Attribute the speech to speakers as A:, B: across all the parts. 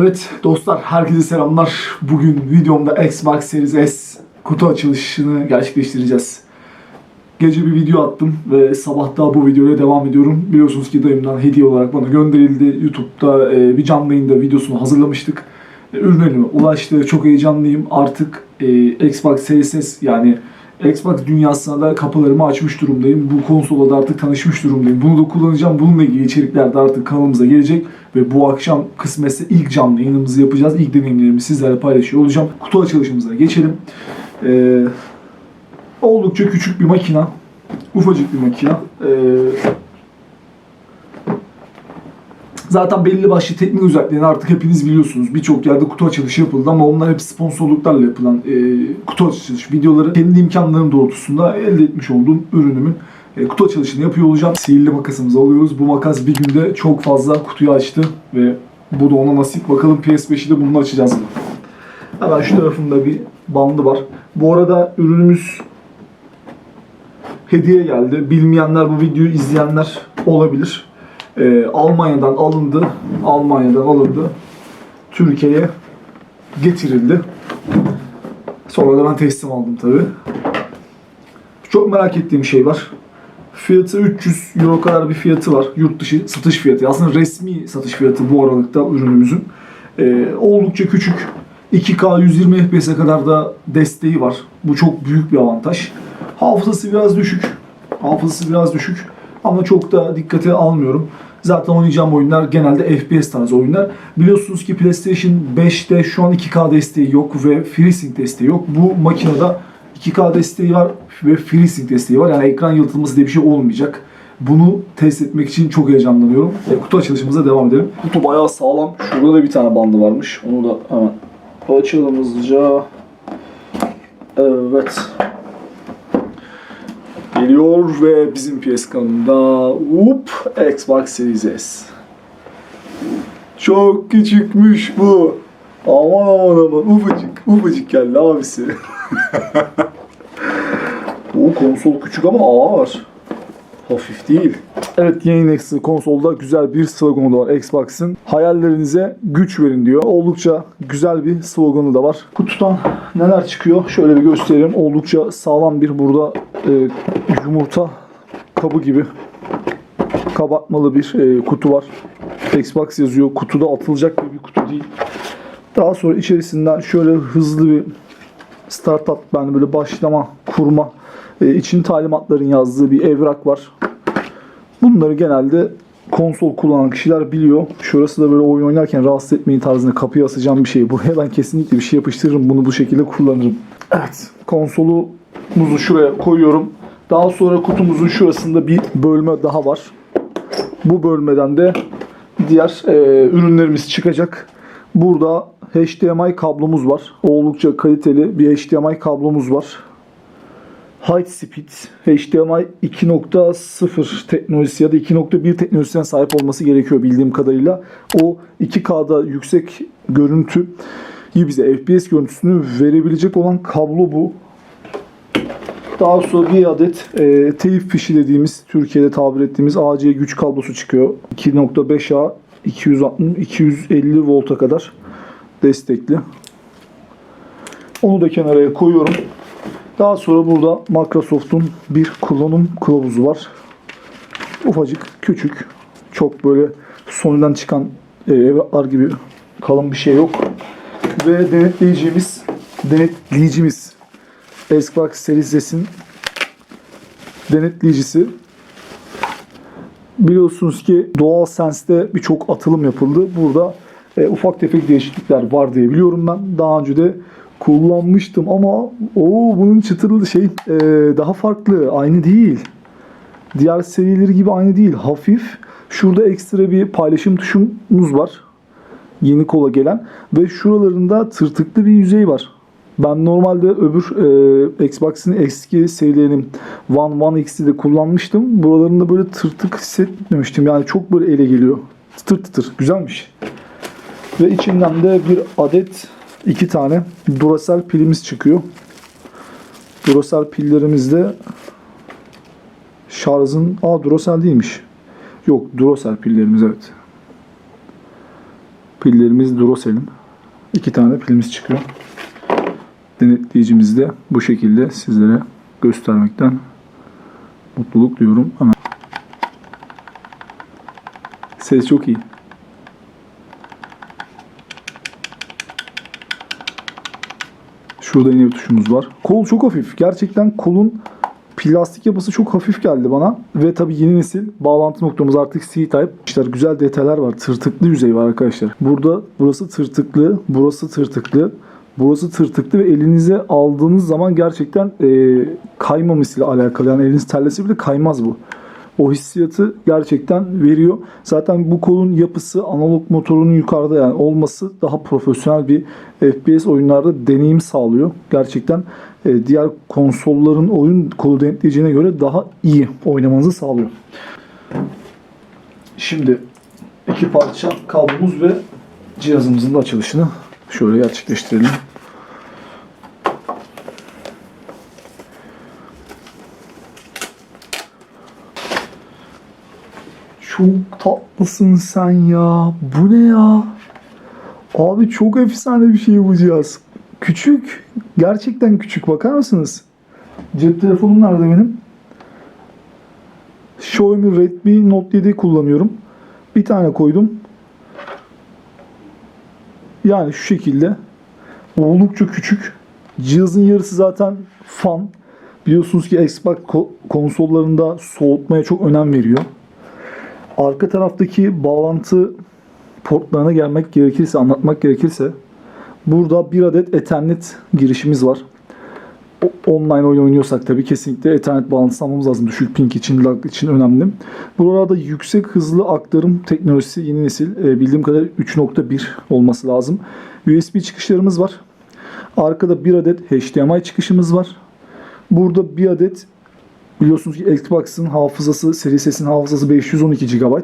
A: Evet dostlar herkese selamlar. Bugün videomda Xbox Series S kutu açılışını gerçekleştireceğiz. Gece bir video attım ve sabah daha bu videoya devam ediyorum. Biliyorsunuz ki dayımdan hediye olarak bana gönderildi. YouTube'da e, bir canlı yayında videosunu hazırlamıştık. E, Ürün elime ulaştı. Çok heyecanlıyım. Artık e, Xbox Series S yani Xbox dünyasına da kapılarımı açmış durumdayım. Bu konsola da artık tanışmış durumdayım. Bunu da kullanacağım. Bununla ilgili içerikler de artık kanalımıza gelecek. Ve bu akşam kısmetse ilk canlı yayınımızı yapacağız. İlk deneyimlerimi sizlerle paylaşıyor olacağım. Kutu açılışımıza geçelim. Ee, oldukça küçük bir makina. Ufacık bir makina. Ee, Zaten belli başlı teknik özelliklerini artık hepiniz biliyorsunuz. Birçok yerde kutu açılışı yapıldı ama onlar hep sponsorluklarla yapılan e, kutu açılış videoları. Kendi imkanlarım doğrultusunda elde etmiş olduğum ürünümün e, kutu açılışını yapıyor olacağım. Sihirli makasımızı alıyoruz. Bu makas bir günde çok fazla kutuyu açtı ve bu da ona nasip. Bakalım PS5'i de bununla açacağız mı? Hemen şu tarafında bir bandı var. Bu arada ürünümüz hediye geldi. Bilmeyenler bu videoyu izleyenler olabilir. Ee, Almanya'dan alındı. Almanya'dan alındı. Türkiye'ye getirildi. Sonra da ben teslim aldım tabi. Çok merak ettiğim şey var. Fiyatı 300 euro kadar bir fiyatı var. Yurt dışı satış fiyatı. Aslında resmi satış fiyatı bu aralıkta ürünümüzün. Ee, oldukça küçük. 2K 120 FPS'e kadar da desteği var. Bu çok büyük bir avantaj. Hafızası biraz düşük. Hafızası biraz düşük. Ama çok da dikkate almıyorum. Zaten oynayacağım oyunlar genelde FPS tarzı oyunlar. Biliyorsunuz ki PlayStation 5'te şu an 2K desteği yok ve FreeSync desteği yok. Bu makinede 2K desteği var ve FreeSync desteği var. Yani ekran yalıtılması diye bir şey olmayacak. Bunu test etmek için çok heyecanlanıyorum. E, kutu açılışımıza devam edelim. Kutu bayağı sağlam. Şurada da bir tane bandı varmış. Onu da hemen açalım hızlıca. Evet. Geliyor ve bizim PS kanalında Whoop Xbox Series S. Çok küçükmüş bu. Aman aman aman ufacık ufacık geldi abisi. bu konsol küçük ama ağır. Hafif değil. Evet yeni nesil konsolda güzel bir sloganı da var Xbox'ın. Hayallerinize güç verin diyor. Oldukça güzel bir sloganı da var. Kutudan neler çıkıyor? Şöyle bir göstereyim. Oldukça sağlam bir burada e, yumurta kabı gibi kabartmalı bir e, kutu var. Xbox yazıyor. Kutuda atılacak bir kutu değil. Daha sonra içerisinden şöyle hızlı bir startup yani böyle başlama, kurma e, için talimatların yazdığı bir evrak var. Bunları genelde konsol kullanan kişiler biliyor. Şurası da böyle oyun oynarken rahatsız etmeyin tarzında kapıya asacağım bir şey. Buraya ben kesinlikle bir şey yapıştırırım. Bunu bu şekilde kullanırım. Evet. Konsolumuzu şuraya koyuyorum. Daha sonra kutumuzun şurasında bir bölme daha var. Bu bölmeden de diğer e, ürünlerimiz çıkacak. Burada HDMI kablomuz var. Oldukça kaliteli bir HDMI kablomuz var. High Speed HDMI 2.0 teknolojisi ya da 2.1 teknolojisine sahip olması gerekiyor bildiğim kadarıyla. O 2K'da yüksek görüntü bize FPS görüntüsünü verebilecek olan kablo bu. Daha sonra bir adet e, teyip fişi dediğimiz Türkiye'de tabir ettiğimiz AC güç kablosu çıkıyor. 2.5A 260 250 volta kadar destekli. Onu da kenara koyuyorum. Daha sonra burada Microsoft'un bir kullanım kılavuzu var. Ufacık, küçük, çok böyle Sony'den çıkan e, evraklar gibi kalın bir şey yok. Ve denetleyicimiz, denetleyicimiz Xbox Series S'in denetleyicisi. Biliyorsunuz ki DualSense'de birçok atılım yapıldı. Burada e, ufak tefek değişiklikler var diye biliyorum ben. Daha önce de kullanmıştım ama o bunun çıtırlı şey e, daha farklı. Aynı değil. Diğer serileri gibi aynı değil. Hafif. Şurada ekstra bir paylaşım tuşumuz var. Yeni kola gelen. Ve şuralarında tırtıklı bir yüzey var. Ben normalde öbür e, Xbox'ın eski serilerinin One One X'de kullanmıştım. Buralarında böyle tırtık hissetmemiştim. Yani çok böyle ele geliyor. Tır tır. Güzelmiş. Ve içinden de bir adet iki tane Duracell pilimiz çıkıyor. Duracell pillerimizde şarjın... Aa Duracell değilmiş. Yok Duracell pillerimiz evet. Pillerimiz Duracell'in. İki tane pilimiz çıkıyor. Denetleyicimizi de bu şekilde sizlere göstermekten mutluluk duyuyorum. Hemen. Ses çok iyi. Şurada yine bir tuşumuz var. Kol çok hafif. Gerçekten kolun plastik yapısı çok hafif geldi bana. Ve tabii yeni nesil bağlantı noktamız artık C-Type. İşte güzel detaylar var. Tırtıklı yüzey var arkadaşlar. Burada burası tırtıklı, burası tırtıklı. Burası tırtıklı ve elinize aldığınız zaman gerçekten e, kaymamasıyla alakalı. Yani eliniz terlese bile kaymaz bu. O hissiyatı gerçekten veriyor. Zaten bu kolun yapısı analog motorunun yukarıda yani olması daha profesyonel bir FPS oyunlarda deneyim sağlıyor. Gerçekten e, diğer konsolların oyun kolu denetleyeceğine göre daha iyi oynamanızı sağlıyor. Şimdi iki parça kablomuz ve cihazımızın da açılışını şöyle gerçekleştirelim. Çok tatlısın sen ya. Bu ne ya? Abi çok efsane bir şey cihaz. Küçük. Gerçekten küçük. Bakar mısınız? Cep telefonum nerede benim? Xiaomi Redmi Note 7 kullanıyorum. Bir tane koydum. Yani şu şekilde. Oldukça küçük. Cihazın yarısı zaten fan. Biliyorsunuz ki Xbox ko- konsollarında soğutmaya çok önem veriyor. Arka taraftaki bağlantı portlarına gelmek gerekirse, anlatmak gerekirse burada bir adet Ethernet girişimiz var. Online oyun oynuyorsak tabii kesinlikle Ethernet bağlantısı almamız lazım. Düşük ping için, lag için önemli. Buralarda yüksek hızlı aktarım teknolojisi yeni nesil. e, bildiğim kadarıyla 3.1 olması lazım. USB çıkışlarımız var. Arkada bir adet HDMI çıkışımız var. Burada bir adet Biliyorsunuz ki Xbox'ın hafızası, seri sesin hafızası 512 GB.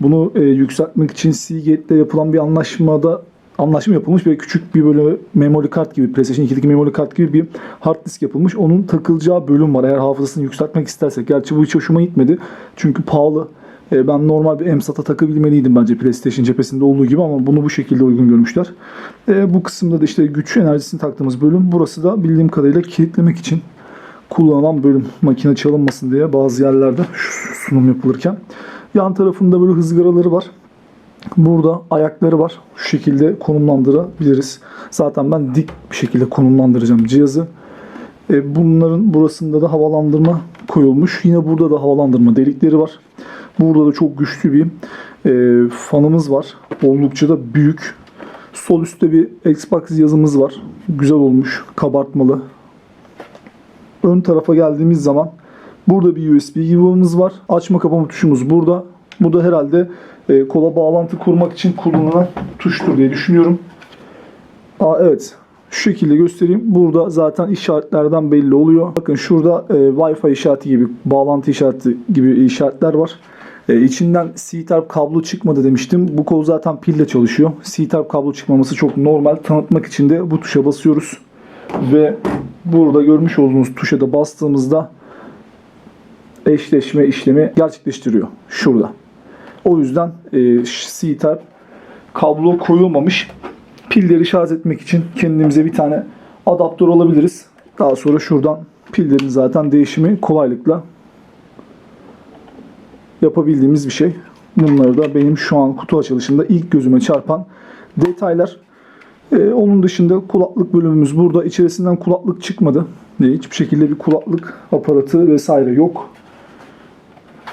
A: Bunu e, yükseltmek için Seagate'de yapılan bir anlaşmada anlaşma yapılmış ve küçük bir böyle memory kart gibi PlayStation 2'deki memory kart gibi bir hard disk yapılmış. Onun takılacağı bölüm var eğer hafızasını yükseltmek istersek. Gerçi bu hiç hoşuma gitmedi. Çünkü pahalı. E, ben normal bir MSATA takabilmeliydim bence PlayStation cephesinde olduğu gibi ama bunu bu şekilde uygun görmüşler. E, bu kısımda da işte güç enerjisini taktığımız bölüm. Burası da bildiğim kadarıyla kilitlemek için kullanılan bölüm makine çalınmasın diye bazı yerlerde sunum yapılırken. Yan tarafında böyle hızgaraları var. Burada ayakları var. Şu şekilde konumlandırabiliriz. Zaten ben dik bir şekilde konumlandıracağım cihazı. E, bunların burasında da havalandırma koyulmuş. Yine burada da havalandırma delikleri var. Burada da çok güçlü bir e, fanımız var. Oldukça da büyük. Sol üstte bir Xbox yazımız var. Güzel olmuş. Kabartmalı ön tarafa geldiğimiz zaman burada bir USB gimbamız var. Açma kapama tuşumuz burada. Bu da herhalde e, kola bağlantı kurmak için kullanılan tuştur diye düşünüyorum. Aa, evet. Şu şekilde göstereyim. Burada zaten işaretlerden belli oluyor. Bakın şurada e, Wi-Fi işareti gibi, bağlantı işareti gibi işaretler var. E, içinden C-Type kablo çıkmadı demiştim. Bu kol zaten pille çalışıyor. C-Type kablo çıkmaması çok normal. Tanıtmak için de bu tuşa basıyoruz. Ve burada görmüş olduğunuz tuşa da bastığımızda eşleşme işlemi gerçekleştiriyor. Şurada. O yüzden e, C-Type kablo koyulmamış. Pilleri şarj etmek için kendimize bir tane adaptör alabiliriz. Daha sonra şuradan pillerin zaten değişimi kolaylıkla yapabildiğimiz bir şey. Bunları da benim şu an kutu açılışında ilk gözüme çarpan detaylar. Ee, onun dışında kulaklık bölümümüz burada. İçerisinden kulaklık çıkmadı. Ee, hiçbir şekilde bir kulaklık aparatı vesaire yok.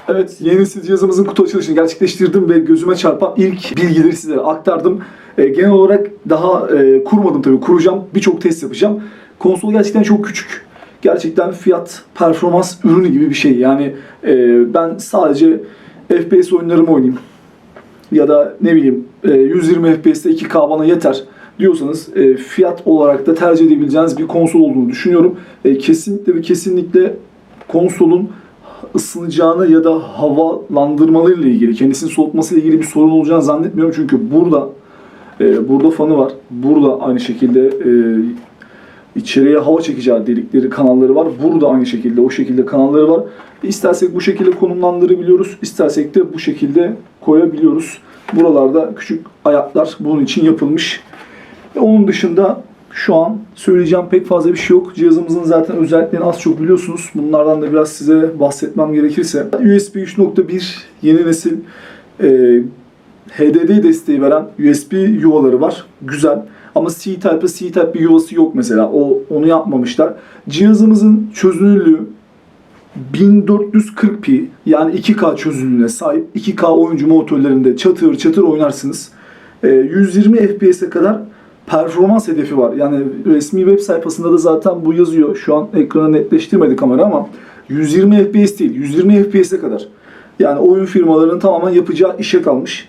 A: Evet, yeni cihazımızın kutu açılışını gerçekleştirdim ve gözüme çarpan ilk bilgileri sizlere aktardım. Ee, genel olarak daha e, kurmadım tabii. Kuracağım, birçok test yapacağım. Konsol gerçekten çok küçük. Gerçekten fiyat, performans ürünü gibi bir şey. Yani e, ben sadece FPS oyunlarımı oynayayım ya da ne bileyim e, 120 FPS'te 2K bana yeter diyorsanız e, fiyat olarak da tercih edebileceğiniz bir konsol olduğunu düşünüyorum. E, kesinlikle ve kesinlikle konsolun ısınacağını ya da havalandırmalarıyla ilgili, kendisini soğutması ile ilgili bir sorun olacağını zannetmiyorum. Çünkü burada e, burada fanı var. Burada aynı şekilde e, içeriye hava çekeceği delikleri, kanalları var. Burada aynı şekilde o şekilde kanalları var. İstersek bu şekilde konumlandırabiliyoruz. istersek de bu şekilde koyabiliyoruz. Buralarda küçük ayaklar bunun için yapılmış. Ve onun dışında şu an söyleyeceğim pek fazla bir şey yok. Cihazımızın zaten özelliklerini az çok biliyorsunuz. Bunlardan da biraz size bahsetmem gerekirse. USB 3.1 yeni nesil e, HDD desteği veren USB yuvaları var. Güzel. Ama C-Type'a C-Type bir yuvası yok mesela. O onu yapmamışlar. Cihazımızın çözünürlüğü 1440p yani 2K çözünürlüğüne sahip 2K oyuncu monitörlerinde çatır çatır oynarsınız. Ee, 120 FPS'e kadar performans hedefi var. Yani resmi web sayfasında da zaten bu yazıyor. Şu an ekranı netleştirmedi kamera ama 120 FPS değil, 120 FPS'e kadar. Yani oyun firmalarının tamamen yapacağı işe kalmış.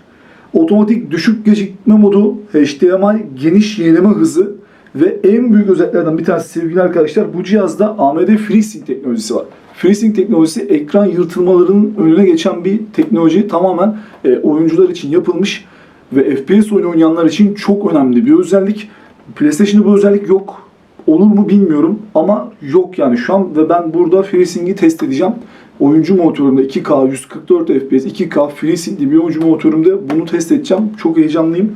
A: Otomatik düşük gecikme modu, HDMI geniş yenileme hızı ve en büyük özelliklerden bir tanesi sevgili arkadaşlar bu cihazda AMD FreeSync teknolojisi var. FreeSync teknolojisi ekran yırtılmalarının önüne geçen bir teknoloji tamamen e, oyuncular için yapılmış ve FPS oyunu oynayanlar için çok önemli bir özellik. PlayStation'da bu özellik yok. Olur mu bilmiyorum ama yok yani şu an ve ben burada FreeSync'i test edeceğim. Oyuncu monitörümde 2K 144 FPS 2K FreeSync'li bir oyuncu monitörümde bunu test edeceğim. Çok heyecanlıyım.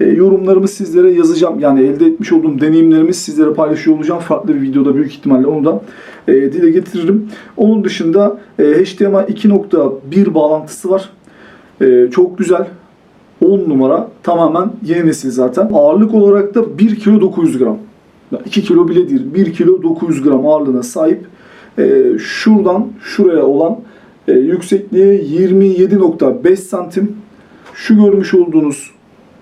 A: E, yorumlarımı sizlere yazacağım. Yani elde etmiş olduğum deneyimlerimi sizlere paylaşıyor olacağım. Farklı bir videoda büyük ihtimalle onu da e, dile getiririm. Onun dışında e, HDMI 2.1 bağlantısı var. E, çok güzel. 10 numara tamamen yeni nesil zaten. Ağırlık olarak da 1 kilo 900 gram. 2 kilo bile değil. 1 kilo 900 gram ağırlığına sahip. E, şuradan şuraya olan e, yüksekliği 27.5 santim. Şu görmüş olduğunuz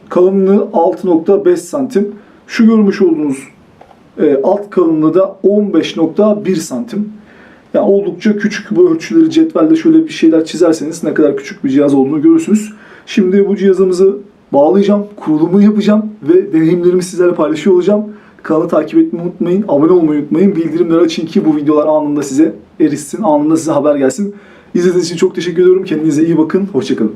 A: kalınlığı 6.5 santim. Şu görmüş olduğunuz e, alt kalınlığı da 15.1 santim. Yani oldukça küçük bu ölçüleri cetvelde şöyle bir şeyler çizerseniz ne kadar küçük bir cihaz olduğunu görürsünüz. Şimdi bu cihazımızı bağlayacağım, kurulumu yapacağım ve deneyimlerimi sizlerle paylaşıyor olacağım. Kanalı takip etmeyi unutmayın, abone olmayı unutmayın, bildirimleri açın ki bu videolar anında size erişsin, anında size haber gelsin. İzlediğiniz için çok teşekkür ediyorum. Kendinize iyi bakın, hoşçakalın.